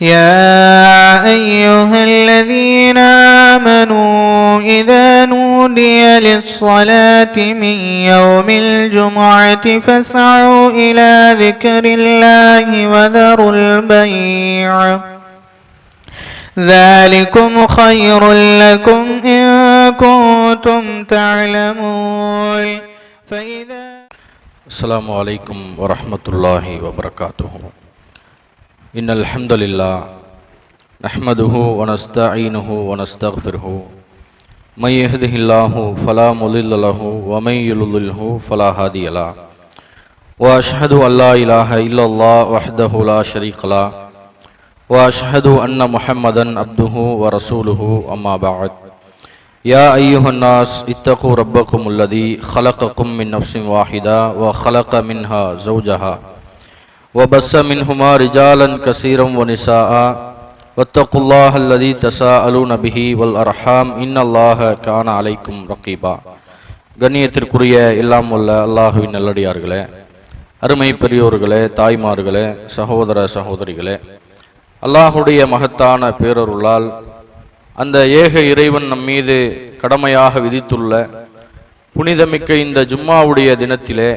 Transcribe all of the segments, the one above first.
يا أيها الذين آمنوا إذا نودي للصلاة من يوم الجمعة فاسعوا إلى ذكر الله وذروا البيع. ذلكم خير لكم إن كنتم تعلمون. فإذا السلام عليكم ورحمة الله وبركاته. إن الحمد لله نحمده ونستعينه ونستغفره. من يهده الله فلا مضل له ومن يضلله فلا هادي له. وأشهد أن لا إله إلا الله وحده لا شريك له. وأشهد أن محمدا عبده ورسوله أما بعد. يا أيها الناس اتقوا ربكم الذي خلقكم من نفس واحدة وخلق منها زوجها. وبس منهما رجالا كثيرا ونساء واتقوا الله الذي تساءلون به والأرحام إن الله كان عليكم رقيبا கண்ணியத்திற்குரிய எல்லாம் உள்ள அல்லாஹுவின் நல்லடியார்களே அருமை பெரியோர்களே தாய்மார்களே சகோதர சகோதரிகளே அல்லாஹுடைய மகத்தான பேரருளால் அந்த ஏக இறைவன் நம் மீது கடமையாக விதித்துள்ள புனிதமிக்க இந்த ஜும்மாவுடைய தினத்திலே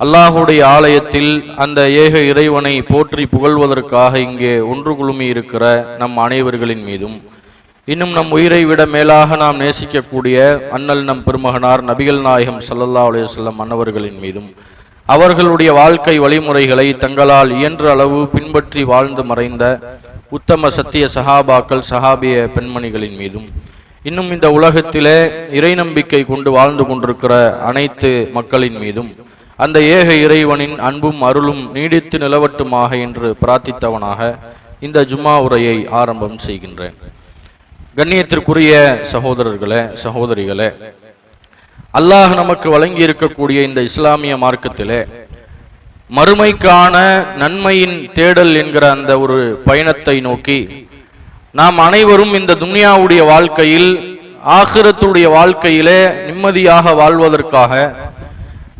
அல்லாஹுடைய ஆலயத்தில் அந்த ஏக இறைவனை போற்றி புகழ்வதற்காக இங்கே ஒன்று குழுமி இருக்கிற நம் அனைவர்களின் மீதும் இன்னும் நம் உயிரை விட மேலாக நாம் நேசிக்கக்கூடிய அண்ணல் நம் பெருமகனார் நபிகள் நாயகம் சல்லல்லா அலையம் அன்னவர்களின் மீதும் அவர்களுடைய வாழ்க்கை வழிமுறைகளை தங்களால் இயன்ற அளவு பின்பற்றி வாழ்ந்து மறைந்த உத்தம சத்திய சஹாபாக்கள் சஹாபிய பெண்மணிகளின் மீதும் இன்னும் இந்த உலகத்திலே இறை நம்பிக்கை கொண்டு வாழ்ந்து கொண்டிருக்கிற அனைத்து மக்களின் மீதும் அந்த ஏக இறைவனின் அன்பும் அருளும் நீடித்து நிலவட்டுமாக என்று பிரார்த்தித்தவனாக இந்த ஜும்மா உரையை ஆரம்பம் செய்கின்றேன். கண்ணியத்திற்குரிய சகோதரர்களே சகோதரிகளே அல்லாஹ் நமக்கு வழங்கி இருக்கக்கூடிய இந்த இஸ்லாமிய மார்க்கத்திலே மறுமைக்கான நன்மையின் தேடல் என்கிற அந்த ஒரு பயணத்தை நோக்கி நாம் அனைவரும் இந்த துன்யாவுடைய வாழ்க்கையில் ஆகிரத்துடைய வாழ்க்கையிலே நிம்மதியாக வாழ்வதற்காக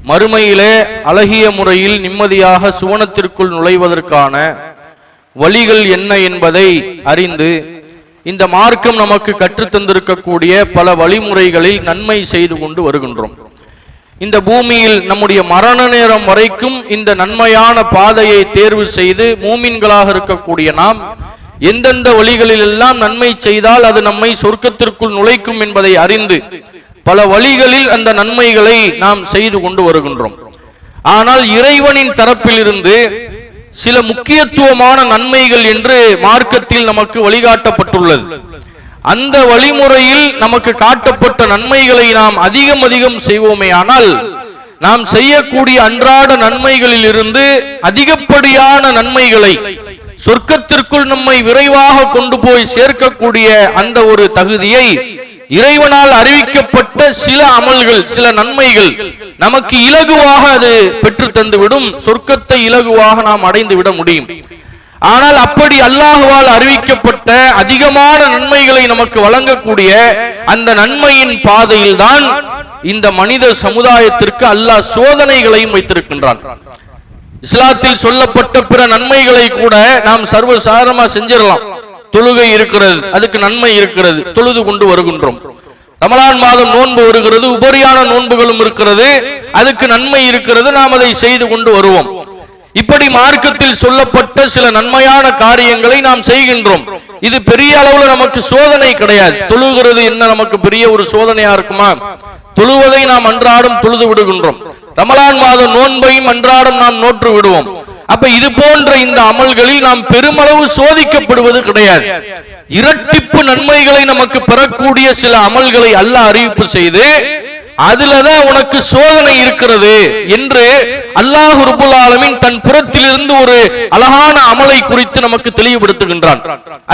மறுமையிலே அழகிய முறையில் நிம்மதியாக சுவனத்திற்குள் நுழைவதற்கான வழிகள் என்ன என்பதை அறிந்து இந்த மார்க்கம் நமக்கு கற்றுத்தந்திருக்கக்கூடிய பல வழிமுறைகளில் நன்மை செய்து கொண்டு வருகின்றோம். இந்த பூமியில் நம்முடைய மரண நேரம் வரைக்கும் இந்த நன்மையான பாதையை தேர்வு செய்து மூமின்களாக இருக்கக்கூடிய நாம் எந்தெந்த வழிகளிலெல்லாம் நன்மை செய்தால் அது நம்மை சொர்க்கத்திற்குள் நுழைக்கும் என்பதை அறிந்து பல வழிகளில் அந்த நன்மைகளை நாம் செய்து கொண்டு வருகின்றோம். ஆனால் இறைவனின் தரப்பிலிருந்து சில முக்கியத்துவமான நன்மைகள் என்று மார்க்கத்தில் நமக்கு வழிகாட்டப்பட்டுள்ளது. அந்த வழிமுறையில் நமக்கு காட்டப்பட்ட நன்மைகளை நாம் அதிகம் அதிகம் செய்வோமே ஆனால் நாம் செய்யக்கூடிய அன்றாட நன்மைகளில் இருந்து அதிகப்படியான நன்மைகளை சொர்க்கத்திற்குள் நம்மை விரைவாக கொண்டு போய் சேர்க்கக்கூடிய அந்த ஒரு தகுதியை இறைவனால் அறிவிக்கப்பட்ட சில அமல்கள் சில நன்மைகள் நமக்கு இலகுவாக அது பெற்று தந்துவிடும். சொர்க்கத்தை இலகுவாக நாம் அடைந்து விட முடியும். ஆனால் அப்படி அல்லாஹுவால் அறிவிக்கப்பட்ட அதிகமான நன்மைகளை நமக்கு வழங்கக்கூடிய அந்த நன்மையின் பாதையில் தான் இந்த மனித சமுதாயத்திற்கு அல்லாஹ் சோதனைகளையும் வைத்திருக்கின்றான். இஸ்லாத்தில் சொல்லப்பட்ட பிற நன்மைகளை கூட நாம் சர்வ சாதாரணமா செஞ்சிடலாம். தொழுகை இருக்கிறது அதுக்கு நன்மை இருக்கிறது தொழுது கொண்டு வருகின்றோம். ரமலான் மாதம் நோன்பு வருகிறது உபரியான நோன்புகளும் இருக்கிறது அதுக்கு நன்மை இருக்கிறது நாம் அதை செய்து கொண்டு வருவோம். இப்படி மார்க்கத்தில் சொல்லப்பட்ட சில நன்மையான காரியங்களை நாம் செய்கின்றோம். இது பெரிய அளவுல நமக்கு சோதனை கிடையாது. தொழுகிறது என்ன நமக்கு பெரிய ஒரு சோதனையா இருக்குமா? தொழுவதை நாம் அன்றாடம் தொழுது விடுகின்றோம். ரமலான் மாத நோன்பையும் அன்றாடம் நாம் நோற்று விடுவோம். அப்ப இது போன்ற இந்த அமல்களில் நாம் பெருமளவு சோதிக்கப்படுவது கிடையாது. இரட்டிப்பு நன்மைகளை நமக்கு பெறக்கூடிய சில அமல்களை அல்ல அறிவிப்பு செய்து அதுலதான் உனக்கு சோதனை இருக்கிறது என்று அல்லாஹ் ரபுல் ஆலமின் தன் புறத்திலிருந்து ஒரு அழகான அமலை குறித்து நமக்கு தெளிவுபடுத்துகின்றான்.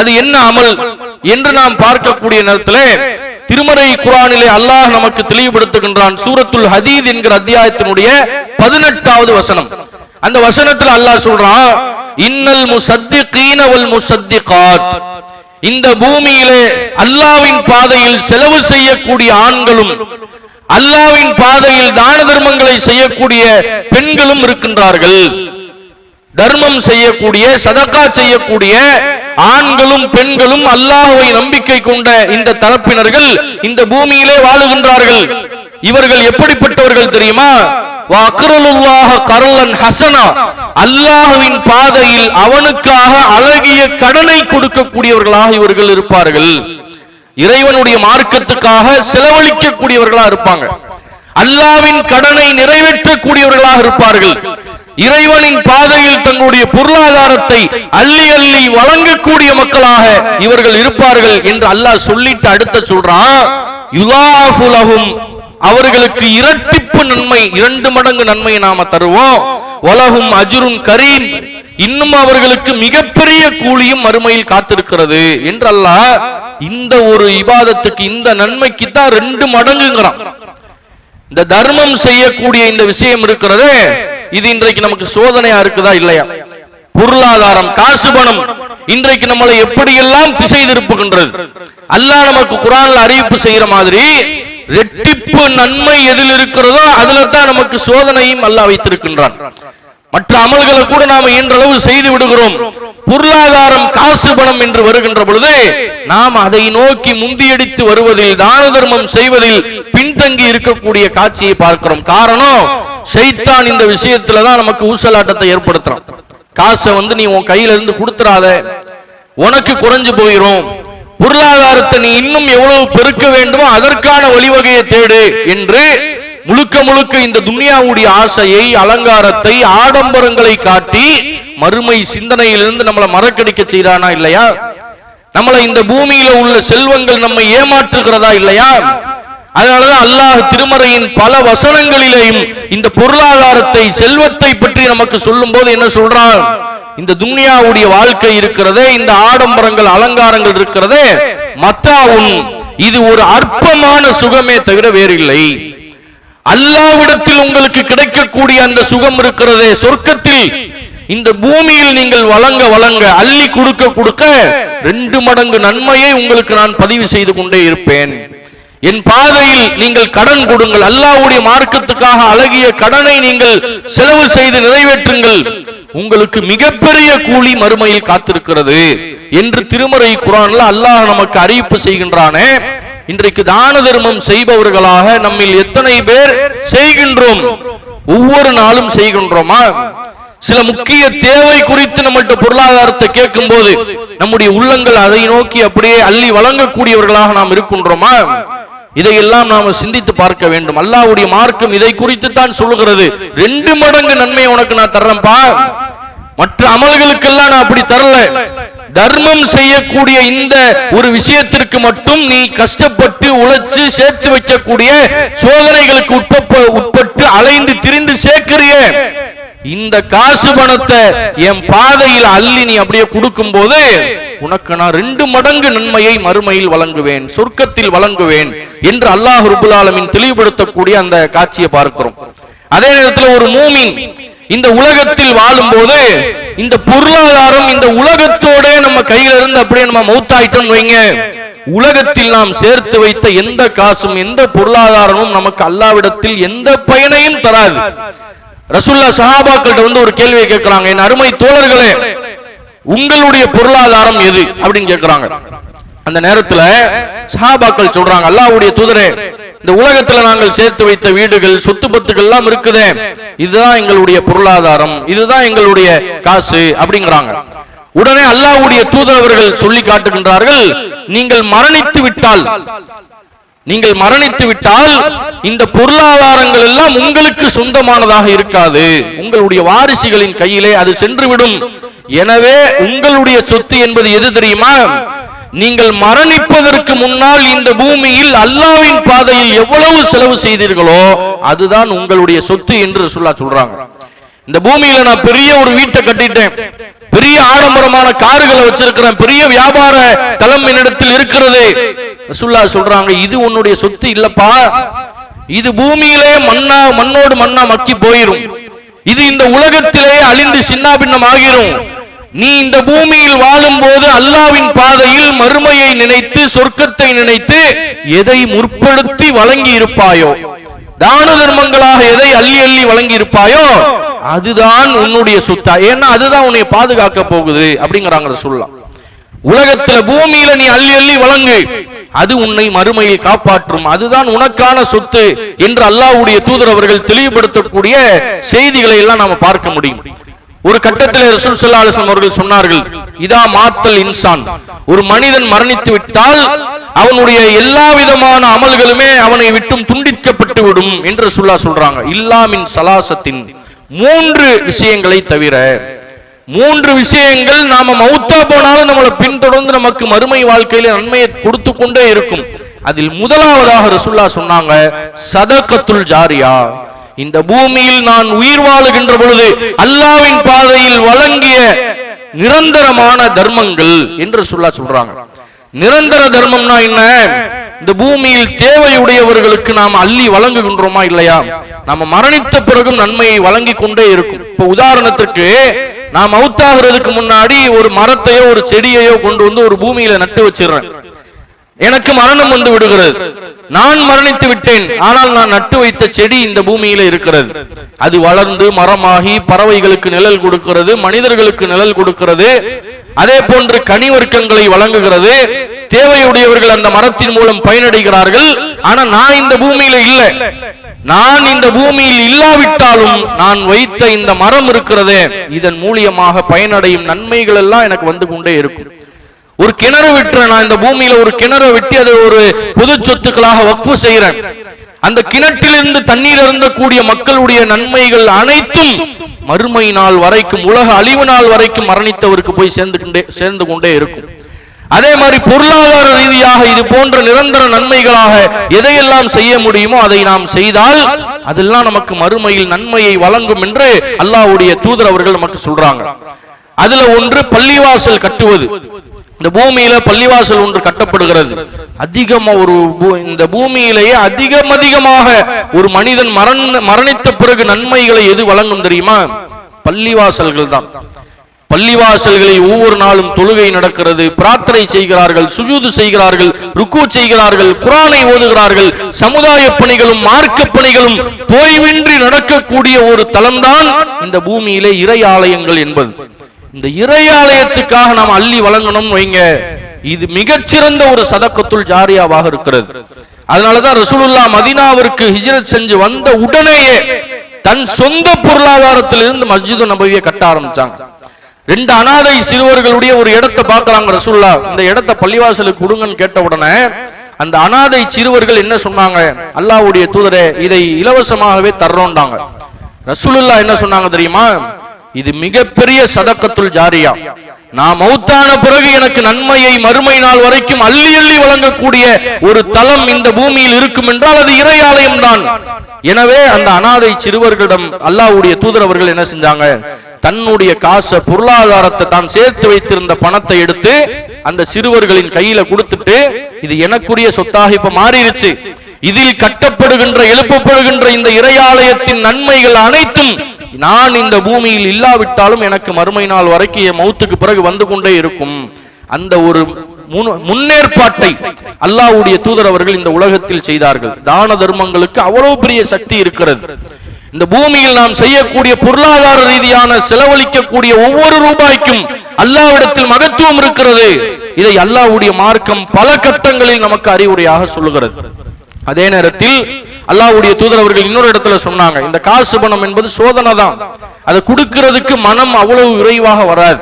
அது என்ன அமல் என்று நாம் பார்க்கக்கூடிய நேரத்தில் திருமறை குரானிலே அல்லாஹ் நமக்கு தெளிவுபடுத்துகின்றான். சூரத்துல் ஹதீத் என்கிற அத்தியாயத்தினுடைய பதினெட்டாவது வசனம். அந்த வசனத்துல அல்லாஹ் சொல்றான் இன்னல் முசத்திகீன வல் முசத்திகாத். இந்த பூமியிலே அல்லாவின் பாதையில் செலவு செய்யக்கூடிய ஆண்களும் அல்லாவின் பாதையில் தான தர்மங்களை செய்யக்கூடிய பெண்களும் இருக்கின்றார்கள். தர்மம் செய்யக்கூடிய சதக்கா செய்யக்கூடிய ஆண்களும் பெண்களும் அல்லாஹுவை நம்பிக்கை கொண்ட இந்த தரப்பினர்கள் இந்த பூமியிலே வாழுகின்றார்கள். இவர்கள் எப்படிப்பட்டவர்கள் தெரியுமா? வக்ரலுல்லாஹ ஹசனா. பாதையில் அவனுக்காக அழகிய கடனை கொடுக்கக்கூடியவர்களாக இவர்கள் இருப்பார்கள். இறைவனுடைய மார்க்கத்துக்காக செலவழிக்கக்கூடியவர்களா இருப்பாங்க. அல்லாவின் கடனை நிறைவேற்றக்கூடியவர்களாக இருப்பார்கள். இறைவனின் பாதையில் தங்களுடைய பொருளாதாரத்தை அள்ளி அள்ளி வழங்கக்கூடிய மக்களாக இவர்கள் இருப்பார்கள் என்று அல்லாஹ் சொல்லிட்டு அடுத்த சொல்றான். அவர்களுக்கு இரட்டிப்பு நன்மை இரண்டு மடங்கு நன்மையை நாம தருவோம். உலகும் அஜுரும் கரீம். இன்னும் அவர்களுக்கு மிகப்பெரிய கூலியும் மறுமையில் காத்திருக்கிறது என்று அல்லாஹ் இந்த ஒரு இபாதத்துக்கு இந்த நன்மைக்கு தான் ரெண்டு மடங்குங்கிறான். இந்த தர்மம் செய்யக்கூடிய இந்த விஷயம் இருக்கிறது இது இன்றைக்கு நமக்கு சோதனையா இருக்குதா இல்லையா? பொருளாதாரம் காசு பணம் இன்றைக்கு நம்மளை எப்படியெல்லாம் திசை திருப்புகின்றது? அல்லாஹ் நமக்கு குரான்ல அறிவிப்பு செய்யற மாதிரி ரெட்டிப்பு நன்மை எதில் இருக்கிறதோ அதுல தான் நமக்கு சோதனையும் அல்ல வைத்திருக்கின்றான். மற்ற அமல்களை கூட நாம இன்றளவு செய்து விடுகிறோம். பொருளாதாரம் காசு பணம் என்று வருகின்ற பொழுது நாம் அதை நோக்கி முந்தியடித்து வருவதில் தான தர்மம் செய்வதில் பின்தங்கி இருக்கக்கூடிய காட்சியை பார்க்கிறோம். காரணம் சைத்தான் இந்த விஷயத்துல தான் நமக்கு ஊசலாட்டத்தை ஏற்படுத்துறான். காசை வந்து நீ உன் கையில இருந்து கொடுத்துறாத உனக்கு குறைஞ்சு போயிரும். பொருளாதாரத்தை நீ இன்னும் எவ்வளவு பெருக்க வேண்டுமோ அதற்கான வழிவகையை தேடு என்று முழுக்க முழுக்க இந்த துன்யாவுடைய ஆசையை அலங்காரத்தை ஆடம்பரங்களை காட்டி மறுமை சிந்தனையிலிருந்து நம்மளை மறக்கடிக்க செய்யறானா இல்லையா? நம்மளை இந்த பூமியில உள்ள செல்வங்கள் நம்மை ஏமாற்றுகிறதா இல்லையா? அதனாலதான் அல்லாஹ் திருமறையின் பல வசனங்களிலேயும் இந்த பொருளாதாரத்தை செல்வத்தை பற்றி நமக்கு சொல்லும் போது என்ன சொல்றான்? இந்த துன்யாவுடைய வாழ்க்கை இருக்கிறதே இந்த ஆடம்பரங்கள் அலங்காரங்கள் இருக்கிறதே மத்தாவும் இது ஒரு அற்பமான சுகமே தவிர வேறில்லை. அல்லாவிடத்தில் உங்களுக்கு கிடைக்கக்கூடிய அந்த சுகம் இருக்கிறதே சொர்க்கத்தில் இந்த பூமியில் நீங்கள் வழங்க வழங்க அள்ளி கொடுக்க கொடுக்க ரெண்டு மடங்கு நன்மையை உங்களுக்கு நான் பதிவு செய்து கொண்டே இருப்பேன். என் பாதையில் நீங்கள் கடன் கொடுங்கள் அல்லாஹ்வுடைய மார்க்கத்துக்காக அழகிய கடனை நீங்கள் செலவு செய்து நிறைவேற்றுங்கள். உங்களுக்கு மிகப்பெரிய கூலி மறுமையில் காத்திருக்கிறது என்று திருமறை குரான்ல அல்லாஹ் நமக்கு அறிவிப்பு செய்கின்றானே. இன்றைக்கு தான தர்மம் செய்பவர்களாக நம்மில் எத்தனை பேர் செய்கின்றோம்? ஒவ்வொரு நாளும் செய்கின்றோமா? சில முக்கிய தேவை குறித்து நம்மகிட்ட பொருளாதாரத்தை கேட்கும் போது நம்முடைய உள்ளங்கள் அதை நோக்கி அப்படியே அள்ளி வழங்கக்கூடியவர்களாக நாம் இருக்கின்றோமா? இதையெல்லாம் நாம சிந்தித்து பார்க்க வேண்டும். அல்லாவுடைய மார்க்கம் இதை குறித்து தான் சொல்லுகிறது. ரெண்டு மடங்கு நன்மை உனக்கு நான் தர்றேன்பா மற்ற அமல்களுக்கெல்லாம் நான் அப்படி தரல. தர்மம் செய்யக்கூடிய இந்த ஒரு விஷயத்திற்கு மட்டும் நீ கஷ்டப்பட்டு உழைச்சு சேர்த்து வைக்கக்கூடிய சோதனைகளுக்கு உட்பட்டு உட்பட்டு அலைந்து திரிந்து சேர்க்கிறிய. இந்த காசு பணத்தை என் பாதையில் அள்ளி நீ அப்படியே கொடுக்கும் போது உனக்கு நான் ரெண்டு மடங்கு நன்மையை மறுமையில் வழங்குவேன் சொர்க்கத்தில் வழங்குவேன் என்று அல்லாஹ் ரபுல் தெளிவுபடுத்தக்கூடிய அந்த காட்சியை பார்க்கிறோம். அதே நேரத்தில் ஒரு மூமின் இந்த உலகத்தில் வாழும் போது இந்த பொருளாதாரம் இந்த உலகத்தோட நம்ம கையில இருந்து அப்படியே நம்ம மௌத்தாயிட்டோம் வைங்க. உலகத்தில் நாம் சேர்த்து வைத்த எந்த காசும் எந்த பொருளாதாரமும் நமக்கு அல்லாவிடத்தில் எந்த பயனையும் தராது. ரசுல்லா சஹாபாக்கள்கிட்ட வந்து ஒரு கேள்வியை கேட்கிறாங்க என் அருமை தோழர்களே உங்களுடைய பொருளாதாரம் எது? அப்படின்னு கேட்கிறாங்க. அந்த நேரத்துல சஹாபாக்கள் சொல்றாங்க அல்லாஹ்வுடைய தூதரே இந்த உலகத்துல நாங்கள் சேர்த்து வைத்த வீடுகள் சொத்து பத்துக்கள் எல்லாம் இருக்குதே இதுதான் எங்களுடைய பொருளாதாரம் இதுதான் எங்களுடைய காசு அப்படிங்கிறாங்க. உடனே அல்லாஹ்வுடைய தூதரவர்கள் சொல்லி காட்டுகின்றார்கள் நீங்கள் மரணித்து விட்டால் நீங்கள் மரணித்து விட்டால் இந்த பொருளாதாரங்கள் எல்லாம் உங்களுக்கு சொந்தமானதாக இருக்காது. உங்களுடைய வாரிசுகளின் கையிலே அது சென்றுவிடும். எனவே உங்களுடைய சொத்து என்பது எது தெரியுமா? நீங்கள் மரணிப்பதற்கு முன்னால் இந்த பூமியில் அல்லாவின் பாதையில் எவ்வளவு செலவு செய்தீர்களோ அதுதான் உங்களுடைய சொத்து என்று சொல்லா சொல்றாங்க. இந்த பூமியில நான் பெரிய ஒரு வீட்டை கட்டிட்டேன். பெரிய ஆடம்பரமான கார்களை வச்சிருக்கிறேன். பெரிய வியாபார தளம் என்னிடத்தில் இருக்கிறது. ரசுல்லா சொல்றாங்க இது உன்னுடைய சொத்து இல்லப்பா. இது பூமியிலே மண்ணா மண்ணோடு மண்ணா மக்கி போயிரும். இது இந்த உலகத்திலே அழிந்து சின்னாபின்னம் ஆகிரும். நீ இந்த பூமியில் வாழும் போது அல்லாவின் பாதையில் மறுமையை நினைத்து சொர்க்கத்தை நினைத்து எதை முற்படுத்தி வழங்கி இருப்பாயோ தான தர்மங்களாக எதை அள்ளி அள்ளி வழங்கி இருப்பாயோ அதுதான் உன்னுடைய சொத்தா. ஏன்னா அதுதான் உன்னை பாதுகாக்க போகுது அப்படிங்கிறாங்க சொல்லலாம். உலகத்துல பூமியில நீ அள்ளி அள்ளி வழங்கு. அது உன்னை மறுமையில் காப்பாற்றும். அதுதான் உனக்கான சொத்து என்று அல்லாஹ்வுடைய தூதர் அவர்கள் தெளிவுபடுத்தக்கூடிய செய்திகளை எல்லாம் நாம பார்க்க முடியும். ஒரு கட்டத்தில் ரசூல் ஸல்லல்லாஹு அவர்கள் சொன்னார்கள் இதா மாத்தல் இன்சான். ஒரு மனிதன் மரணித்து விட்டால் அவனுடைய எல்லா விதமான அமல்களுமே அவனை விட்டும் துண்டிக்கப்பட்டு விடும் என்று சொல்லா சொல்றாங்க. இல்லாமின் சலாசத்தின். மூன்று விஷயங்களை தவிர மூன்று விஷயங்கள் நாம மௌத்தா போனாலும் நம்மளை பின்தொடர்ந்து நமக்கு மறுமை வாழ்க்கையில நன்மையை கொடுத்து கொண்டே இருக்கும். அதில் முதலாவதாக ரசுல்லா சொன்னாங்க சதகத்துல் ஜாரியா. இந்த பூமியில் நான் உயிர் வாழுகின்ற பொழுது அல்லாவின் பாதையில் வழங்கிய நிரந்தரமான தர்மங்கள் என்று சொல்லா சொல்றாங்க. நிரந்தர தர்மம்னா என்ன? இந்த பூமியில் தேவையுடையவர்களுக்கு நாம் அள்ளி வழங்குகின்றோமா இல்லையா? நம்ம மரணித்த பிறகும் நன்மையை வழங்கி கொண்டே இருக்கும். இப்ப உதாரணத்திற்கு நான் மவுத்தாகிறதுக்கு முன்னாடி ஒரு மரத்தையோ ஒரு செடியையோ கொண்டு வந்து ஒரு பூமியில நட்டு வச்சிடுறேன். எனக்கு மரணம் வந்து விடுகிறது. நான் மரணித்து விட்டேன். ஆனால் நான் நட்டு வைத்த செடி இந்த பூமியில இருக்கிறது. அது வளர்ந்து மரமாகி பறவைகளுக்கு நிழல் கொடுக்கிறது மனிதர்களுக்கு நிழல் கொடுக்கிறது. அதே போன்று கனி வர்க்கங்களை வழங்குகிறது. தேவையுடையவர்கள் அந்த மரத்தின் மூலம் பயனடைகிறார்கள். ஆனா நான் இந்த பூமியில இல்லை. நான் இந்த பூமியில் இல்லாவிட்டாலும் நான் வைத்த இந்த மரம் இருக்கிறதே. இதன் மூலியமாக பயனடையும் நன்மைகள் எல்லாம் எனக்கு வந்து கொண்டே இருக்கும். ஒரு கிணறு விட்டுறேன் நான் இந்த பூமியில ஒரு கிணறு வெட்டி அதை ஒரு பொது சொத்துக்களாக வக்ஃபு செய்யறேன் அந்த கிணற்றிலிருந்து தண்ணீர் அருந்தக்கூடிய மக்களுடைய நன்மைகள் அனைத்தும் மறுமை நாள் வரைக்கும் உலக அழிவு நாள் வரைக்கும் மரணித்தவருக்கு போய் சேர்ந்து கொண்டே சேர்ந்து கொண்டே இருக்கும். அதே மாதிரி பொருளாதார ரீதியாக இது போன்ற நிரந்தர நன்மைகளாக எதையெல்லாம் செய்ய முடியுமோ அதை நாம் செய்தால் அதெல்லாம் நமக்கு மறுமையில் நன்மையை வழங்கும் என்று அல்லாஹ்வுடைய தூதர் அவர்கள் நமக்கு சொல்றாங்க. அதுல ஒன்று பள்ளிவாசல் கட்டுவது. இந்த பூமியில பள்ளிவாசல் ஒன்று கட்டப்படுகிறது. அதிகமா ஒரு இந்த பூமியிலேயே அதிகம் அதிகமாக ஒரு மனிதன் மரண மரணித்த பிறகு நன்மைகளை எது வழங்கும் தெரியுமா? பள்ளிவாசல்கள் தான். பள்ளிவாசல்களில் ஒவ்வொரு நாளும் தொழுகை நடக்கிறது பிரார்த்தனை செய்கிறார்கள் சுஜூது செய்கிறார்கள் ருக்கு செய்கிறார்கள் குரானை ஓதுகிறார்கள் சமுதாய பணிகளும் மார்க்க பணிகளும் போய்வின்றி நடக்கக்கூடிய ஒரு தளம்தான் இந்த பூமியிலே இறை ஆலயங்கள் என்பது. இந்த இறையாலயத்துக்காக நாம் அள்ளி வழங்கணும் வைங்க. இது மிகச்சிறந்த ஒரு சதக்கத்துள் ஜாரியாவாக இருக்கிறது. அதனாலதான் ரசூலுல்லா மதீனாவிற்கு ஹிஜரத் செஞ்சு வந்த உடனேயே தன் சொந்த பொருளாதாரத்திலிருந்து மஸ்ஜிது நபவியை கட்ட ஆரம்பிச்சாங்க. ரெண்டு அனாதை சிறுவர்களுடைய ஒரு இடத்தை பார்க்கலாங்க ரசூல்லா இந்த இடத்தை பள்ளிவாசலுக்கு கொடுங்கன்னு கேட்ட உடனே அந்த அனாதை சிறுவர்கள் என்ன சொன்னாங்க? அல்லாஹ்வுடைய தூதரே இதை இலவசமாகவே தர்றோம்டாங்க. ரசூலுல்லா என்ன சொன்னாங்க தெரியுமா? இது மிகப்பெரிய சதக்கத்துள் ஜாரியா. நான் மௌத்தான பிறகு எனக்கு நன்மையை மறுமை நாள் வரைக்கும் அள்ளி அள்ளி வழங்கக்கூடிய ஒரு தலம் இந்த பூமியில் இருக்கும் என்றால் அது இறையாலயம் தான். எனவே அந்த அனாதை சிறுவர்களிடம் அல்லாஹ்வுடைய தூதரவர்கள் என்ன செஞ்சாங்க? தன்னுடைய காசை பொருளாதாரத்தை தான் சேர்த்து வைத்திருந்த பணத்தை எடுத்து அந்த சிறுவர்களின் கையில கொடுத்துட்டு இது எனக்குரிய சொத்தாக இப்ப மாறிடுச்சு இதில் கட்டப்படுகின்ற எழுப்பப்படுகின்ற இந்த இறையாலயத்தின் நன்மைகள் அனைத்தும் நான் இந்த பூமியில் இல்லாவிட்டாலும் எனக்கு மறுமை நாள் வரைக்கும் என் மௌத்துக்கு பிறகு வந்து கொண்டே இருக்கும். அந்த ஒரு முன்னேற்பாட்டை அல்லாவுடைய தூதர் அவர்கள் இந்த உலகத்தில் செய்தார்கள். தான தர்மங்களுக்கு அவ்வளவு பெரிய சக்தி இருக்கிறது. இந்த பூமியில் நாம் செய்யக்கூடிய பொருளாதார ரீதியான செலவழிக்கக்கூடிய ஒவ்வொரு ரூபாய்க்கும் அல்லாவிடத்தில் மகத்துவம் இருக்கிறது. இதை அல்லாவுடைய மார்க்கம் பல கட்டங்களில் நமக்கு அறிவுரையாக சொல்லுகிறது. அதே நேரத்தில் அல்லாவுடைய தூதர் அவர்கள் இன்னொரு இடத்துல சொன்னாங்க இந்த காசு பணம் என்பது சோதனை தான். அதை கொடுக்கிறதுக்கு மனம் அவ்வளவு விரைவாக வராது.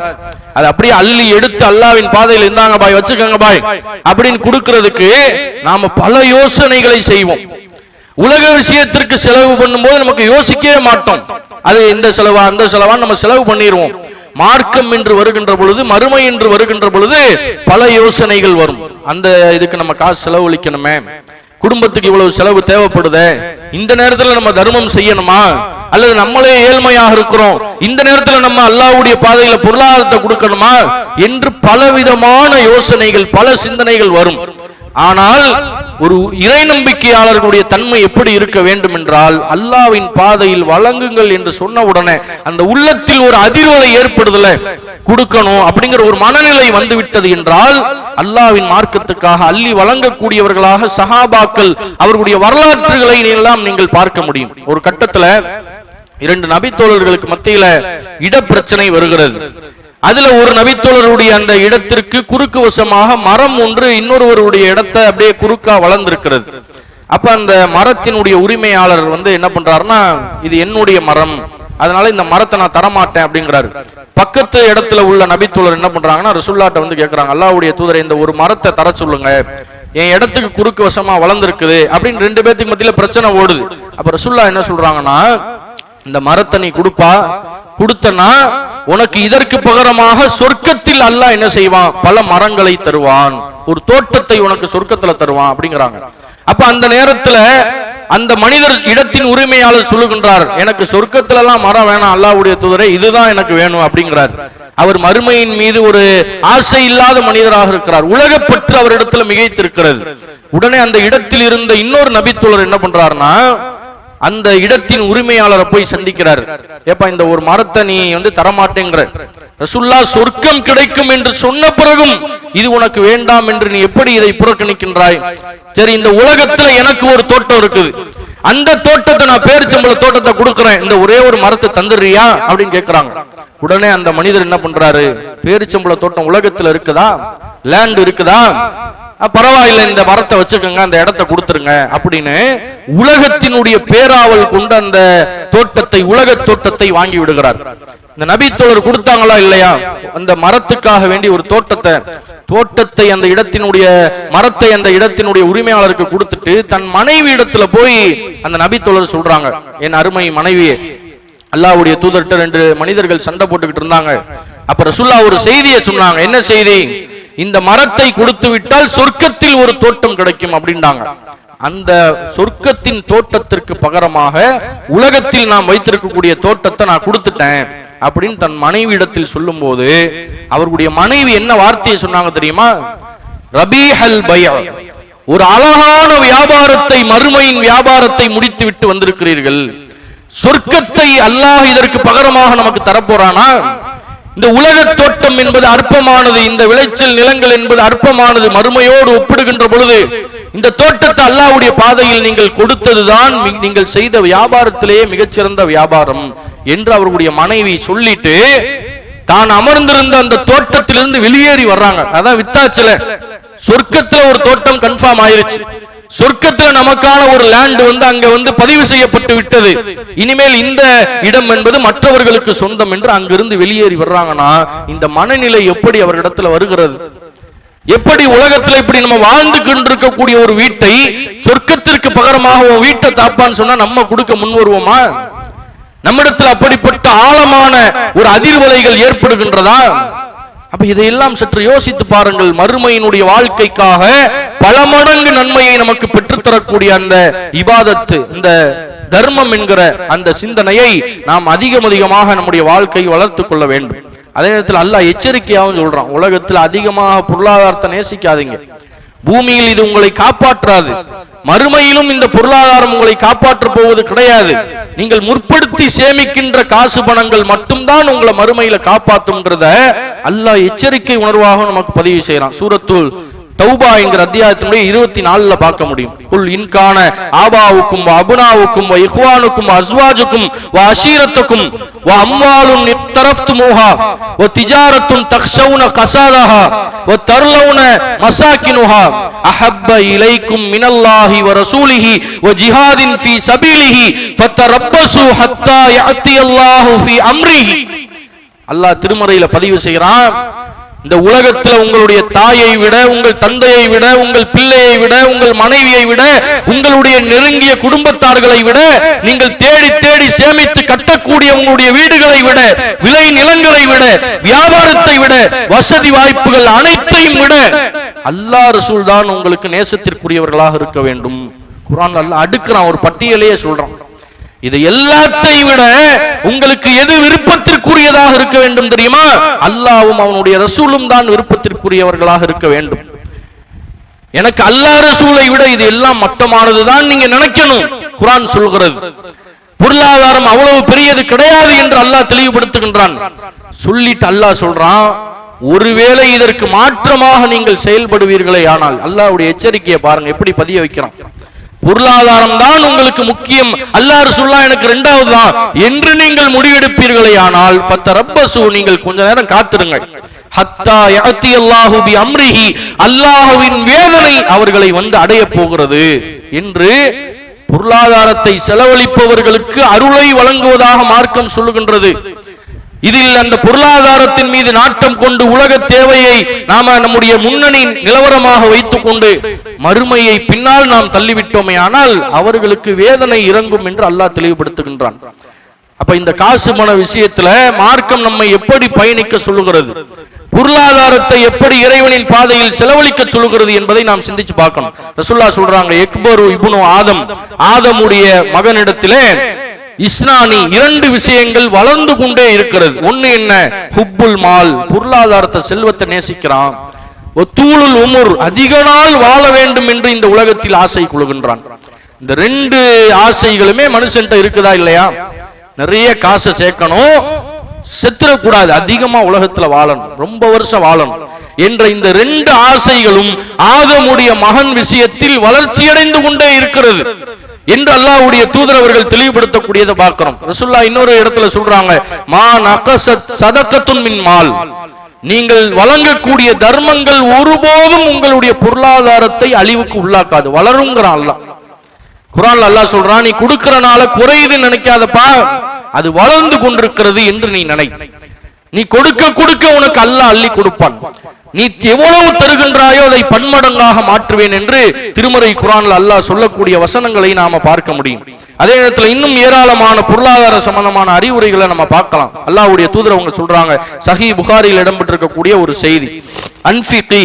அது அப்படியே அள்ளி எடுத்து அல்லாவின் பாதையில் இருந்தாங்க பாய் வச்சுக்கோங்க பாய். அப்படின்னு கொடுக்கிறதுக்கு நாம பல யோசனைகளை செய்வோம். உலக விஷயத்திற்கு செலவு பண்ணும்போது நமக்கு யோசிக்கவே மாட்டோம். அது எந்த செலவா அந்த செலவா நம்ம செலவு பண்ணிடுவோம். மார்க்கம் என்று வருகின்ற பொழுது மறுமை என்று வருகின்ற பொழுது பல யோசனைகள் வரும். அந்த இதுக்கு நம்ம காசு செலவழிக்கணுமே. குடும்பத்துக்கு இவ்வளவு செலவு தேவைப்படுது? இந்த நேரத்துல நம்ம தர்மம் செய்யணுமா? அல்லது நம்மளே ஏழ்மையாக இருக்கிறோம். இந்த நேரத்துல நம்ம அல்லாவுடைய பாதையில பொருளாதாரத்தை கொடுக்கணுமா? என்று பலவிதமான யோசனைகள் பல சிந்தனைகள் வரும். ஆனால் ஒரு இறை நம்பிக்கையாளர்களுடைய தன்மை எப்படி இருக்க வேண்டும் என்றால் அல்லாவின் பாதையில் வழங்குங்கள் என்று சொன்ன உடனே அந்த உள்ளத்தில் ஒரு அதிர்வலை ஏற்படுதல கொடுக்கணும் அப்படிங்கிற ஒரு மனநிலை வந்துவிட்டது என்றால் அல்லாவின் மார்க்கத்துக்காக அள்ளி வழங்கக்கூடியவர்களாக சஹாபாக்கள் அவர்களுடைய வரலாற்றுகளை எல்லாம் நீங்கள் பார்க்க முடியும். ஒரு கட்டத்துல இரண்டு நபித்தோழர்களுக்கு மத்தியில இடப்பிரச்சனை வருகிறது. அதுல ஒரு நபித்தோழருடைய அந்த இடத்திற்கு குறுக்கு வசமாக மரம் ஒன்று இன்னொருவருடைய இடத்தை அப்படியே குறுக்கா வளர்ந்திருக்கிறது. அப்ப அந்த மரத்தினுடைய உரிமையாளர் வந்து என்ன பண்றாருன்னா இது என்னுடைய மரம் அதனால இந்த மரத்தை நான் தரமாட்டேன் அப்படிங்கிறாரு. பக்கத்து இடத்துல உள்ள நபித்தோழர் என்ன பண்றாங்கன்னா ரசுல்லாட்ட வந்து கேட்கிறாங்க அல்லாவுடைய தூதரை இந்த ஒரு மரத்தை தர சொல்லுங்க. என் இடத்துக்கு குறுக்கு வசமா வளர்ந்துருக்குது. அப்படின்னு ரெண்டு பேத்துக்கு மத்தியில பிரச்சனை ஓடுது. அப்ப ரசுல்லா என்ன சொல்றாங்கன்னா இந்த மரத்தை நீ கொடுப்பா கொடுத்தனா உனக்கு இதற்கு பகரமாக சொர்க்கத்தில் அல்லாஹ் என்ன செய்வான்? பல மரங்களை தருவான். ஒரு தோட்டத்தை உனக்கு சொர்க்கத்துல தருவான் அப்படிங்கிறாங்க. அப்ப அந்த நேரத்துல அந்த மனிதர் இடத்தின் உரிமையாளர் சொல்லுகின்றார் எனக்கு சொர்க்கத்துல எல்லாம் மரம் வேணாம் அல்லாவுடைய தூதரே இதுதான் எனக்கு வேணும் அப்படிங்கிறார். அவர் மறுமையின் மீது ஒரு ஆசை இல்லாத மனிதராக இருக்கிறார். உலகப்பற்று அவரிடத்துல மிகைத்திருக்கிறது. உடனே அந்த இடத்தில் இருந்த இன்னொரு நபித்தோழர் என்ன பண்றாருன்னா அந்த இடத்தின் உரிமையாளரை போய் சந்திக்கிறார். ஏப்பா இந்த ஒரு மரத்தை நீ வந்து தரமாட்டேங்கிற. ரசுல்லா சொர்க்கம் கிடைக்கும் என்று சொன்ன பிறகும் இது உனக்கு வேண்டாம் என்று நீ எப்படி இதை புறக்கணிக்கின்றாய்? சரி இந்த உலகத்துல எனக்கு ஒரு தோட்டம் இருக்குது. அந்த தோட்டத்தை நான் பேரிச்சம்பள தோட்டத்தை கொடுக்குறேன். இந்த ஒரே ஒரு மரத்தை தந்துடுறியா? அப்படின்னு கேக்குறாங்க. உடனே அந்த மனிதர் என்ன பண்றாரு? பேரிச்சம்பள தோட்டம் உலகத்துல இருக்குதா? லேண்ட் இருக்குதா? பரவாயில்ல இந்த மரத்தை வச்சுக்கோங்க அந்த இடத்தை கொடுத்துருங்க அப்படின்னு உலகத்தினுடைய பேராவல் கொண்டு அந்த தோட்டத்தை உலக தோட்டத்தை வாங்கி விடுகிறார். இந்த நபித்தோழர் கொடுத்தாங்களா இல்லையா? அந்த மரத்துக்காக வேண்டி ஒரு தோட்டத்தை தோட்டத்தை அந்த இடத்தினுடைய மரத்தை அந்த இடத்தினுடைய உரிமையாளருக்கு கொடுத்துட்டு தன் மனைவி இடத்துல போய் அந்த நபித்தோழர் சொல்றாங்க என் அருமை மனைவியே அல்லாவுடைய தூதர்கிட்ட ரெண்டு மனிதர்கள் சண்டை போட்டுக்கிட்டு இருந்தாங்க. அப்ப ரசுல்லா ஒரு செய்தியை சொன்னாங்க என்ன செய்தி? இந்த மரத்தை கொடுத்து விட்டால் சொர்க்கத்தில் ஒரு தோட்டம் கிடைக்கும் அப்படின்றாங்க. அந்த சொர்க்கத்தின் தோட்டத்திற்கு பகரமாக உலகத்தில் நாம் வைத்திருக்கக்கூடிய தோட்டத்தை நான் கொடுத்துட்டேன் அப்படின்னு தன் மனைவி இடத்தில் சொல்லும்போது அவர்களுடைய மனைவி என்ன வார்த்தையை சொன்னாங்க தெரியுமா? ரபீஹல் பய ஒரு அழகான வியாபாரத்தை மறுமையின் வியாபாரத்தை முடித்து விட்டு வந்திருக்கிறீர்கள். சொர்க்கத்தை அல்லாஹ் இதற்கு பகரமாக நமக்கு தரப்போறானா? இந்த உலக தோட்டம் என்பது அற்பமானது இந்த விளைச்சல் நிலங்கள் என்பது அற்பமானது மறுமையோடு ஒப்பிடுகின்ற பொழுது இந்த தோட்டத்தை அல்லாவுடைய பாதையில் நீங்கள் கொடுத்ததுதான் நீங்கள் செய்த வியாபாரத்திலேயே மிகச்சிறந்த வியாபாரம் என்று அவர்களுடைய மனைவி சொல்லிட்டு தான் அமர்ந்திருந்த அந்த தோட்டத்திலிருந்து வெளியேறி வர்றாங்க. அதான் வித்தாச்சல. சொர்க்கத்துல ஒரு தோட்டம் கன்ஃபார்ம் ஆயிருச்சு. சொர்க்கத்துல நமக்கான ஒரு லேண்ட் வந்து அங்க வந்து பதிவு செய்யப்பட்டு விட்டது. இனிமேல் இந்த இடம் என்பது மற்றவர்களுக்கு சொந்தம் என்று அங்கிருந்து வெளியேறி வர்றாங்கன்னா இந்த மனநிலை எப்படி அவர்களிடத்துல வருகிறது? எப்படி உலகத்துல இப்படி நம்ம வாழ்ந்து கொண்டிருக்கக்கூடிய ஒரு வீட்டை சொர்க்கத்திற்கு பகரமாக உன் வீட்டை தாப்பான்னு சொன்னா நம்ம கொடுக்க முன் வருவோமா? நம்மிடத்தில் அப்படிப்பட்ட ஆழமான ஒரு அதிர்வலைகள் ஏற்படுகின்றதா? அப்ப இதையெல்லாம் சற்று யோசித்து பாருங்கள். மறுமையினுடைய வாழ்க்கைக்காக பல மடங்கு நன்மையை நமக்கு பெற்றுத்தரக்கூடிய அந்த இபாதத்து இந்த தர்மம் என்கிற அந்த சிந்தனையை நாம் அதிகம் அதிகமாக நம்முடைய வாழ்க்கை வளர்த்து கொள்ள வேண்டும். அதே நேரத்தில் அல்லாஹ் எச்சரிக்கையாகவும் சொல்றான். உலகத்தில் அதிகமாக பொருளாதாரத்தை நேசிக்காதீங்க. பூமியில் இது உங்களை காப்பாற்றாது. மறுமையிலும் இந்த பொருளாதாரம் உங்களை காப்பாற்றப் போவது கிடையாது. நீங்கள் முற்படுத்தி சேமிக்கின்ற காசு பணங்கள் மட்டும்தான் உங்களை மறுமையில காப்பாத்தும்ன்றத அல்லாஹ் எச்சரிக்கை உணர்வாக நமக்கு பதிவு செய்யறான் சூரத்துள் தௌபா என்கிற அத்தியாயத்தினுடைய இருபத்தி நாலுல பார்க்க முடியும். குல் இன்கான ஆபாவுக்கும் அபுனாவுக்கும் வ இஹ்வானுக்கும் அஸ்வாஜுக்கும் வ அஷீரத்துக்கும் வ அம்வாலும் நித்தரஃப்துமூஹா வ திஜாரத்தும் தக்ஷவுன கசாதஹா வ தர்லவுன மசாக்கினுஹா அஹப்ப இலைக்கும் மினல்லாஹி வ ரசூலிஹி வ ஜிஹாதின் ஃபீ சபீலிஹி ஃபத்தரப்பசு ஹத்தா யஅத்தி அல்லாஹு ஃபீ அம்ரிஹி. அல்லாஹ் திருமறையில பதிவு செய்கிறான் இந்த உலகத்துல உங்களுடைய தாயை விட உங்கள் தந்தையை விட உங்கள் பிள்ளையை விட உங்கள் மனைவியை விட உங்களுடைய நெருங்கிய குடும்பத்தார்களை விட நீங்கள் தேடி தேடி சேமித்து கட்டக்கூடிய உங்களுடைய வீடுகளை விட விளை நிலங்களை விட வியாபாரத்தை விட வசதி வாய்ப்புகள் அனைத்தையும் விட அல்லா ரசூல் தான் உங்களுக்கு நேசத்திற்குரியவர்களாக இருக்க வேண்டும். குரான் அல்லாஹ் அடுக்குறான் ஒரு பட்டியலையே சொல்றான். இது எல்லாத்தை விட உங்களுக்கு எது விருப்பத்திற்குரியதாக இருக்க வேண்டும் தெரியுமா? அல்லாவும் அவனுடைய ரசூலும் தான் விருப்பத்திற்குரியவர்களாக இருக்க வேண்டும். எனக்கு அல்லாஹ் ரசூலை விட இது எல்லாம் மட்டமானதுதான் நீங்க நினைக்கணும் குரான் சொல்கிறது. பொருளாதாரம் அவ்வளவு பெரியது கிடையாது என்று அல்லாஹ் தெளிவுபடுத்துகின்றான். சொல்லிட்டு அல்லாஹ் சொல்றான் ஒருவேளை இதற்கு மாற்றமாக நீங்கள் செயல்படுவீர்களே ஆனால் அல்லாவுடைய எச்சரிக்கையை பாருங்க எப்படி பதிய வைக்கிறான். பொருளாதாரம் தான் உங்களுக்கு முக்கியம். அல்லாஹ் ரசூல்லா எனக்கு ரெண்டாவது தான் என்று நீங்கள் முடிவெடுப்பீர்களே ஆனால் ஃபத்தரப்பசு நீங்கள் கொஞ்ச நேரம் காத்திருங்கள். ஹத்தா யகத்தி அல்லாஹு பி அம்ரிஹி அல்லாஹுவின் வேதனை அவர்களை வந்து அடைய போகிறது. என்று பொருளாதாரத்தை செலவழிப்பவர்களுக்கு அருளை வழங்குவதாக மார்க்கம் சொல்லுகின்றது. இதில் அந்த பொருளாதாரத்தின் மீது நாட்டம் கொண்டு உலக தேவையை நாம நம்முடைய முன்னணி நிலவரமாக வைத்துக் கொண்டு மறுமையை பின்னால் நாம் தள்ளிவிட்டோமே ஆனால் அவர்களுக்கு வேதனை இறங்கும் என்று அல்லாஹ் தெளிவுபடுத்துகின்றான். அப்ப இந்த காசு மன விஷயத்துல மார்க்கம் நம்மை எப்படி பயணிக்க சொல்லுகிறது? பொருளாதாரத்தை எப்படி இறைவனின் பாதையில் செலவழிக்க சொல்லுகிறது என்பதை நாம் சிந்திச்சு பார்க்கணும். ரசுல்லா சொல்றாங்க எக்பரு இபுனு ஆதம். ஆதமுடைய மகனிடத்திலே இஸ்னானி இரண்டு விஷயங்கள் வளர்ந்து கொண்டே இருக்கிறது. ஒண்ணு என்ன? ஹுப்புல் மால் பொருளாதாரத்தை செல்வத்தை நேசிக்கிறான். ஒத்தூளுல் உமுர் அதிக நாள் வாழ வேண்டும் என்று இந்த உலகத்தில் ஆசை கொள்கின்றான். இந்த ரெண்டு ஆசைகளுமே மனுஷன்ட்ட இருக்குதா இல்லையா? நிறைய காசை சேர்க்கணும். செத்துறக்கூடாது. அதிகமா உலகத்துல வாழணும். ரொம்ப வருஷம் வாழணும். என்ற இந்த ரெண்டு ஆசைகளும் ஆகமுடைய மகன் விஷயத்தில் வளர்ச்சியடைந்து கொண்டே இருக்கிறது. என்று அல்லாஹ்வுடைய தூதர் அவர்கள் தெளிவுபடுத்தக்கூடியதை பார்க்கிறோம். ரசுல்லா இன்னொரு இடத்துல சொல்றாங்க மா நகசத் சதக்கத்துன் மின் மால். நீங்கள் வழங்கக்கூடிய தர்மங்கள் ஒருபோதும் உங்களுடைய பொருளாதாரத்தை அழிவுக்கு உள்ளாக்காது வளருங்கிறான் அல்லாஹ். குரான் அல்லாஹ் சொல்றான் நீ கொடுக்கறனால குறையுதுன்னு நினைக்காதப்பா அது வளர்ந்து கொண்டிருக்கிறது என்று நீ நினை. நீ கொடுக்க கொடுக்க உனக்கு அல்லாஹ் அள்ளி கொடுப்பான். நீ எவ்வளவு தருகின்றாயோ அதை பன்மடங்காக மாற்றுவேன் என்று திருமறை குரான்ல அல்லாஹ் சொல்லக்கூடிய வசனங்களை நாம பார்க்க முடியும். அதே நேரத்தில் இன்னும் ஏராளமான பொருளாதார சம்பந்தமான அறிவுரைகளை நம்ம பார்க்கலாம். அல்லாஹ்வுடைய தூதர் அவங்க சொல்றாங்க சஹி புகாரில் இடம்பெற்றிருக்கக்கூடிய ஒரு செய்தி. அன்பிகி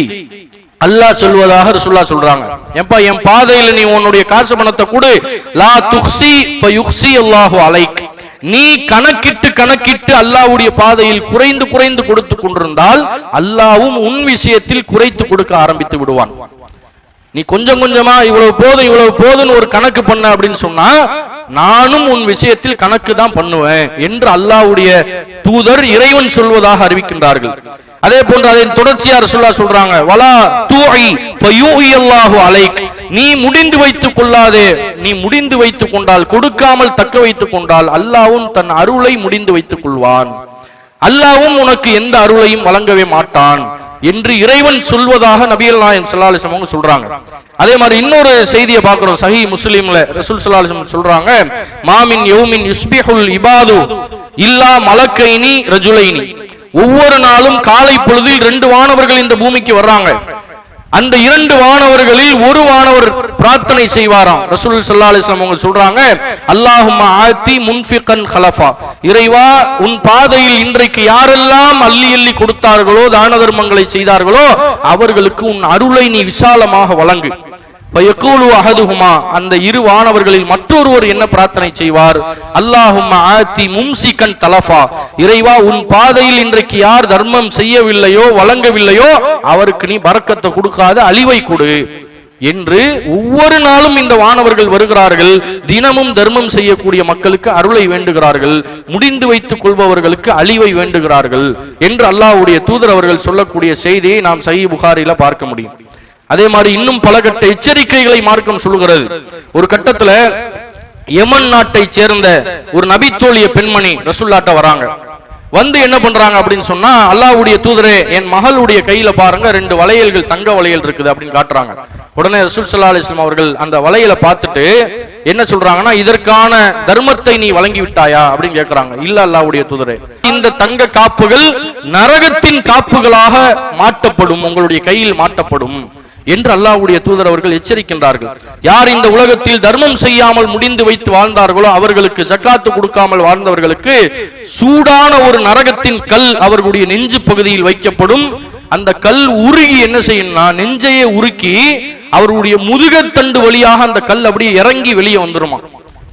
அல்லாஹ் சொல்வதாக ரசுல்லா சொல்றாங்க. ஏன்பா என் பாதையில நீ உன்னுடைய காசு பணத்தை கொடு. லா துக்சி ஃபயுக்ஸி அல்லாஹு அலைக். நீ கணக்கிட்டு கணக்கிட்டு அல்லாவுடைய பாதையில் குறைந்து குறைந்து கொடுத்து கொண்டிருந்தால் அல்லாஹ்வும் உன் விஷயத்தில் குறைத்து கொடுக்க ஆரம்பித்து விடுவான். நீ கொஞ்சம் கொஞ்சமா இவ்வளவு போதும் இவ்வளவு போதும்னு ஒரு கணக்கு பண்ண அப்படின்னு சொன்னா நானும் உன் விஷயத்தில் கணக்கு தான் பண்ணுவேன் என்று அல்லாஹ்வுடைய தூதர் இறைவன் சொல்வதாக அறிவிக்கின்றார்கள். அதே போன்று அதன் தொடர்ச்சியா ரசுல்லா சொல்றாங்க. வலா தூஐ ஃபயூஇ அல்லாஹு அலைக். நீ முடிந்து வைத்துக் கொள்ளாதே. நீ முடிந்து வைத்துக் கொண்டால் கொடுக்காமல் தக்க வைத்துக் கொண்டால் அல்லாஹ்வும் தன் அருளை முடிந்து வைத்துக் கொள்வான். அல்லாஹ்வும் உனக்கு எந்த அருளையும் வழங்கவே மாட்டான் என்று இறைவன் சொல்வதாக நபியல் நாயம் சல்லாலிசம் அவங்க சொல்றாங்க. அதே மாதிரி இன்னொரு செய்தியை பார்க்கிறோம். சஹி முஸ்லீம்ல ரசூல் சல்லாலிசம் சொல்றாங்க மாமின் யோமின் யுஸ்பிஹுல் இபாது இல்லா மலக்கைனி ரஜுலைனி. ஒவ்வொரு நாளும் காலை பொழுதில் ரெண்டு வானவர்கள் இந்த பூமிக்கு வர்றாங்க. அந்த இரண்டு வானவர்களில் ஒரு வானவர் பிரார்த்தனை செய்வாராம். ரசூல் ஸல்லல்லாஹு அவங்க சொல்றாங்க அல்லாஹும் ஆத்தி முன்ஃபிகன் ஹலஃபா. இறைவா உன் பாதையில் இன்றைக்கு யாரெல்லாம் அள்ளி அள்ளி கொடுத்தார்களோ தான தர்மங்களை செய்தார்களோ அவர்களுக்கு உன் அருளை நீ விசாலமாக வழங்கு. அந்த இரு வானவர்களில் மற்றொருவர் என்ன பிரார்த்தனை செய்வார்? அல்லாஹும்ம ஆத்தி மும்சிகன் தலஃபா. இறைவா உன் பாதையில் இன்றைக்கு யார் தர்மம் செய்யவில்லையோ வழங்கவில்லையோ அவருக்கு நீ பறக்கத்தை கொடுக்காத அழிவை கொடு. என்று ஒவ்வொரு நாளும் இந்த வானவர்கள் வருகிறார்கள். தினமும் தர்மம் செய்யக்கூடிய மக்களுக்கு அருளை வேண்டுகிறார்கள். முடிந்து வைத்துக் கொள்பவர்களுக்கு அழிவை வேண்டுகிறார்கள். என்று அல்லாஹ்வுடைய தூதர் அவர்கள் சொல்லக்கூடிய செய்தியை நாம் சஹி புகாரில பார்க்க முடியும். அதே மாதிரி இன்னும் பல கட்ட எச்சரிக்கைகளை மார்க்கம் சொல்லுகிறது. ஒரு கட்டத்துல யமன் நாட்டை சேர்ந்த ஒரு நபித்தோழிய பெண்மணி ரசுல்லாட்ட வராங்க. வந்து என்ன பண்றாங்க அப்படின்னு சொன்னா அல்லாவுடைய தூதரே என் மகளுடைய கையில பாருங்க ரெண்டு வளையல்கள் தங்க வளையல் இருக்குது அப்படின்னு காட்டுறாங்க. உடனே ரசூல் சல்லா அலிஸ்லாம் அவர்கள் அந்த வளையலை பார்த்துட்டு என்ன சொல்றாங்கன்னா இதற்கான தர்மத்தை நீ வழங்கி விட்டாயா? அப்படின்னு கேட்கறாங்க இல்ல அல்லாவுடைய தூதரே இந்த தங்க காப்புகள் நரகத்தின் காப்புகளாக மாட்டப்படும் உங்களுடைய கையில் மாட்டப்படும். என்று அல்லாவுடைய தூதர் அவர்கள் எச்சரிக்கின்றார்கள். யார் இந்த உலகத்தில் தர்மம் செய்யாமல் முடிந்து வைத்து வாழ்ந்தார்களோ அவர்களுக்கு ஜக்காத்து கொடுக்காமல் வாழ்ந்தவர்களுக்கு சூடான ஒரு நரகத்தின் கல் அவர்களுடைய நெஞ்சு பகுதியில் வைக்கப்படும். அந்த கல் உருகி என்ன செய்யணும்னா நெஞ்சையே உருக்கி அவருடைய முதுகத்தண்டு வழியாக அந்த கல் அப்படியே இறங்கி வெளியே வந்துருமா.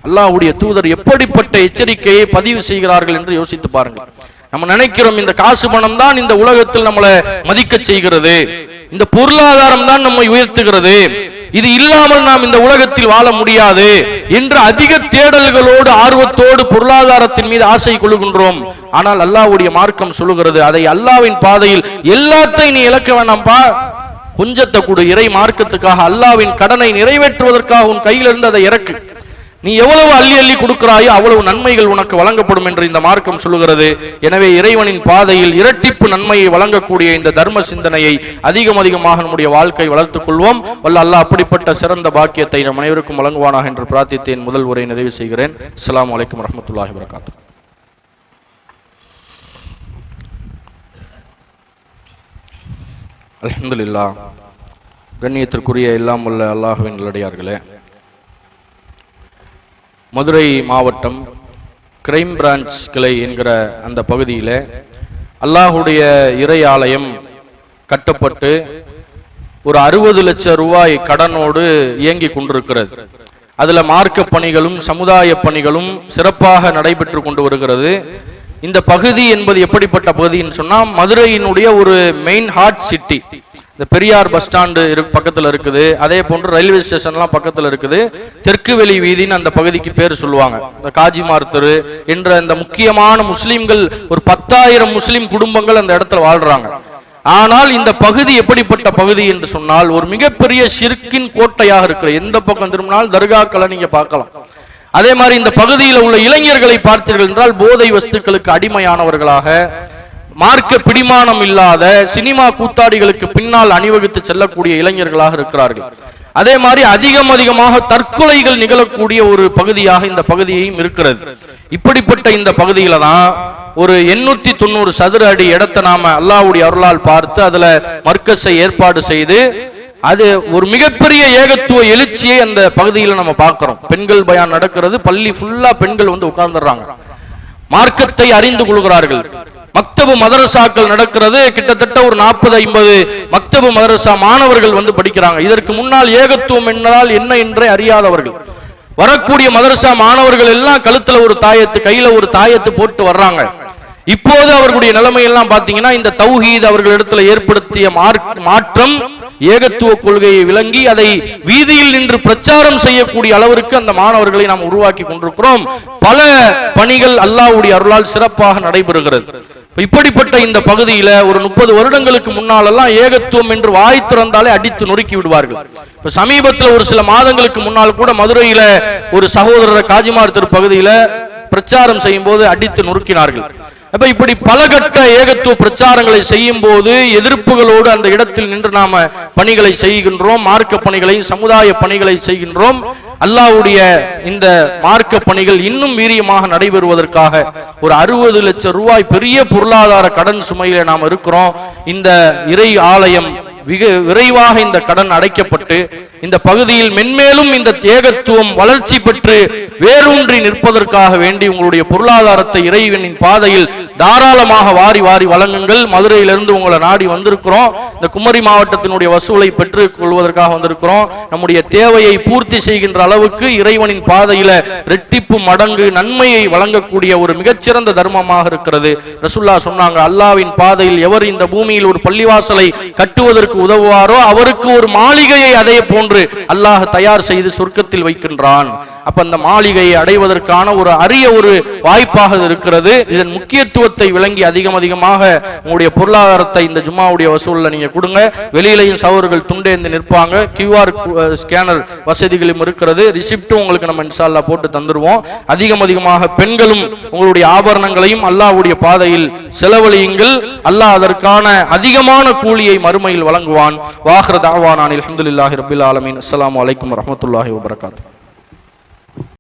அல்லாஹுடைய தூதர் எப்படிப்பட்ட எச்சரிக்கையை பதிவு செய்கிறார்கள் என்று யோசித்து பாருங்கள். நம்ம நினைக்கிறோம் இந்த காசு பணம் தான் இந்த உலகத்தில் நம்மளை மதிக்க செய்கிறது. இந்த பொருளாதாரம் தான் நம்மை உயர்த்துகிறது. இது இல்லாமல் நாம் இந்த உலகத்தில் வாழ முடியாது என்று அதிக தேடல்களோடு ஆர்வத்தோடு பொருளாதாரத்தின் மீது ஆசை கொள்கின்றோம். ஆனால் அல்லாஹ்வுடைய மார்க்கம் சொல்லுகிறது அதை அல்லாஹ்வின் பாதையில் எல்லாத்தையும் நீ இழக்க வேண்டாம்ப்பா கொஞ்சத்தை கொடு இறை மார்க்கத்துக்காக அல்லாவின் கடனை நிறைவேற்றுவதற்காக உன் கையிலிருந்து அதை இறக்கு. நீ எவ்வளவு அள்ளி அள்ளி கொடுக்கிறாயோ அவ்வளவு நன்மைகள் உனக்கு வழங்கப்படும் என்று இந்த மார்க்கம் சொல்லுகிறது. எனவே இறைவனின் பாதையில் இரட்டிப்பு நன்மையை வழங்கக்கூடிய இந்த தர்ம சிந்தனையை அதிகம் அதிகமாக நம்முடைய வாழ்க்கை வளர்த்துக் கொள்வோம். வல்ல அல்லாஹ் அப்படிப்பட்ட சிறந்த பாக்கியத்தை நம் அனைவருக்கும் வழங்குவானாக என்று பிரார்த்தித்தேன். முதல் உரை நிறைவு செய்கிறேன். அஸ்லாம் வலைக்கம் வரமத்துல்லாஹி வரகாத்து அலமதுல்லா கண்ணியத்திற்குரிய எல்லாம் உள்ள அல்லாஹுவின் நல்லடியார்களே மதுரை மாவட்டம் கிரைம் பிரான்ச் கிளை என்கிற அந்த பகுதியில் அல்லாஹுடைய இறை ஆலயம் கட்டப்பட்டு ஒரு அறுபது லட்சம் ரூபாய் கடனோடு இயங்கி கொண்டிருக்கிறது. அதில் மார்க்க பணிகளும் சமுதாய பணிகளும் சிறப்பாக நடைபெற்று கொண்டு வருகிறது. இந்த பகுதி என்பது எப்படிப்பட்ட பகுதின்னு சொன்னால் மதுரையினுடைய ஒரு மெயின் ஹார்ட் சிட்டி இந்த பெரியார் பஸ் ஸ்டாண்டு இரு பக்கத்தில் இருக்குது. அதே போன்று ரயில்வே ஸ்டேஷன்லாம் பக்கத்தில் இருக்குது. தெற்கு வெளி வீதின்னு அந்த பகுதிக்கு பேர் சொல்லுவாங்க. இந்த காஜிமார் தெரு. என்ற இந்த முக்கியமான முஸ்லீம்கள் ஒரு பத்தாயிரம் முஸ்லீம் குடும்பங்கள் அந்த இடத்துல வாழ்றாங்க. ஆனால் இந்த பகுதி எப்படிப்பட்ட பகுதி என்று சொன்னால் ஒரு மிகப்பெரிய ஷிர்கின் கோட்டையாக இருக்கிற எந்த பக்கம் திரும்பினால் தர்காக்களை நீங்க பார்க்கலாம். அதே மாதிரி இந்த பகுதியில் உள்ள இளைஞர்களை பார்த்தீர்கள் என்றால் போதை வஸ்துக்களுக்கு அடிமையானவர்களாக மார்க்க பிடிமானம் இல்லாத சினிமா கூத்தாடிகளுக்கு பின்னால் அணிவகுத்து செல்லக்கூடிய இளைஞர்களாக இருக்கிறார்கள். அதே மாதிரி அதிகம் அதிகமாக தற்கொலைகள் நிகழக்கூடிய ஒரு பகுதியாக இந்த பகுதியையும் இருக்கிறது. இப்படிப்பட்ட இந்த பகுதியில தான் ஒரு எண்ணூத்தி தொண்ணூறு சதுர அடி இடத்தை நாம அல்லாஹ்வுடைய அருளால் பார்த்து அதுல மர்க்கஸை ஏற்பாடு செய்து அது ஒரு மிகப்பெரிய ஏகத்துவ எழுச்சியை அந்த பகுதியில் நம்ம பார்க்கிறோம். பெண்கள் பயான் நடக்கிறது பள்ளி ஃபுல்லா பெண்கள் வந்து உட்கார்ந்துடுறாங்க. மார்க்கத்தை அறிந்து கொள்கிறார்கள். மக்தபு மதரசாக்கள் நடக்கிறது. கிட்டத்தட்ட ஒரு நாற்பது ஐம்பது மக்தபு மதரசா மாணவர்கள் வந்து படிக்கிறாங்க. இதற்கு முன்னால் ஏகத்துவம் என்னால் என்ன என்றே அறியாதவர்கள். வரக்கூடிய மதரசா மாணவர்கள் எல்லாம் கழுத்துல ஒரு தாயத்து கையில ஒரு தாயத்து போட்டு வர்றாங்க. இப்போது அவர்களுடைய நிலைமை எல்லாம் பாத்தீங்கன்னா இந்த தௌஹீத் அவர்களிடத்துல ஏற்படுத்திய மாற்றம் ஏகத்துவ கொள்கையை விளங்கி அதை வீதியில் நின்று பிரச்சாரம் செய்யக்கூடிய அளவிற்கு அந்த மாணவர்களை நாம் உருவாக்கி கொண்டிருக்கிறோம். பல பணிகள் அல்லாஹ்வுடைய அருளால் சிறப்பாக நடைபெறுகிறது. இப்படிப்பட்ட இந்த பகுதியில ஒரு முப்பது வருடங்களுக்கு முன்னாலெல்லாம் ஏகத்துவம் என்று வாய் திறந்தாலே அடித்து நொறுக்கி விடுவார்கள். இப்ப சமீபத்துல ஒரு சில மாதங்களுக்கு முன்னால் கூட மதுரையில ஒரு சகோதரர் காஜிமார் திரு பகுதியில பிரச்சாரம் செய்யும் போது அடித்து நொறுக்கினார்கள். அப்ப இப்படி பல கட்ட ஏகத்துவ பிரச்சாரங்களை செய்யும் போது எதிர்ப்புகளோடு அந்த இடத்தில் நின்று நாம பணிகளை செய்கின்றோம் மார்க்க பணிகளை சமுதாய பணிகளை செய்கின்றோம். அல்லாஹ்வுடைய இந்த மார்க்க பணிகள் இன்னும் வீரியமாக நடைபெறுவதற்காக ஒரு அறுபது லட்சம் ரூபாய் பெரிய பொருளாதார கடன் சுமையில நாம் இருக்கிறோம். இந்த இறை ஆலயம் மிக விரைவாக இந்த கடன் அடைக்கப்பட்டு இந்த பகுதியில் மென்மேலும் இந்த ஏகத்துவம் வளர்ச்சி பெற்று வேரூன்றி நிற்பதற்காக வேண்டி உங்களுடைய பொருளாதாரத்தை இறைவனின் பாதையில் தாராளமாக வாரி வாரி வழங்குங்கள். மதுரையிலிருந்து உங்களை நாடி வந்திருக்கிறோம். இந்த குமரி மாவட்டத்தினுடைய வசூலை பெற்றுக் கொள்வதற்காக வந்திருக்கிறோம். நம்முடைய தேவையை பூர்த்தி செய்கின்ற அளவுக்கு இறைவனின் பாதையில ரெட்டிப்பு மடங்கு நன்மையை வழங்கக்கூடிய ஒரு மிகச்சிறந்த தர்மமாக இருக்கிறது. ரசுல்லா சொன்னாங்க அல்லாவின் பாதையில் எவர் இந்த பூமியில் ஒரு பள்ளிவாசலை கட்டுவதற்கு உதவுவாரோ அவருக்கு ஒரு மாளிகையை அதே போன்று அல்லாஹ் தயார் செய்து சொர்க்கத்தில் வைக்கின்றான். அப்ப அந்த மாளிகையை அடைவதற்கான ஒரு அரிய ஒரு வாய்ப்பாக இருக்கிறது. இதன் முக்கியத்துவத்தை விளங்கி அதிகம் அதிகமாக உங்களுடைய பொருளாதாரத்தை இந்த ஜும்மாவுடைய வசூலில் நீங்க கொடுங்க. வெளியிலையும் சவர்கள் துண்டேந்து நிற்பாங்க. கியூஆர் ஸ்கேனர் uh, வசதிகளும் இருக்கிறது. ரிசிப்டும் உங்களுக்கு நம்ம இன்ஷால்லா போட்டு தந்துருவோம். அதிகம் அதிகமாக பெண்களும் உங்களுடைய ஆபரணங்களையும் அல்லாஹ்வுடைய பாதையில் செலவழியுங்கள். அல்லாஹ் அதற்கான அதிகமான கூலியை மறுமையில் வழங்குவான். வாஹ்ர தாவானில் அஹமதுல்லாஹி ரபில் ஆலமின். அஸ்லாம் அலைக்கும் வரமத்துல்லாஹி வபரகாத்து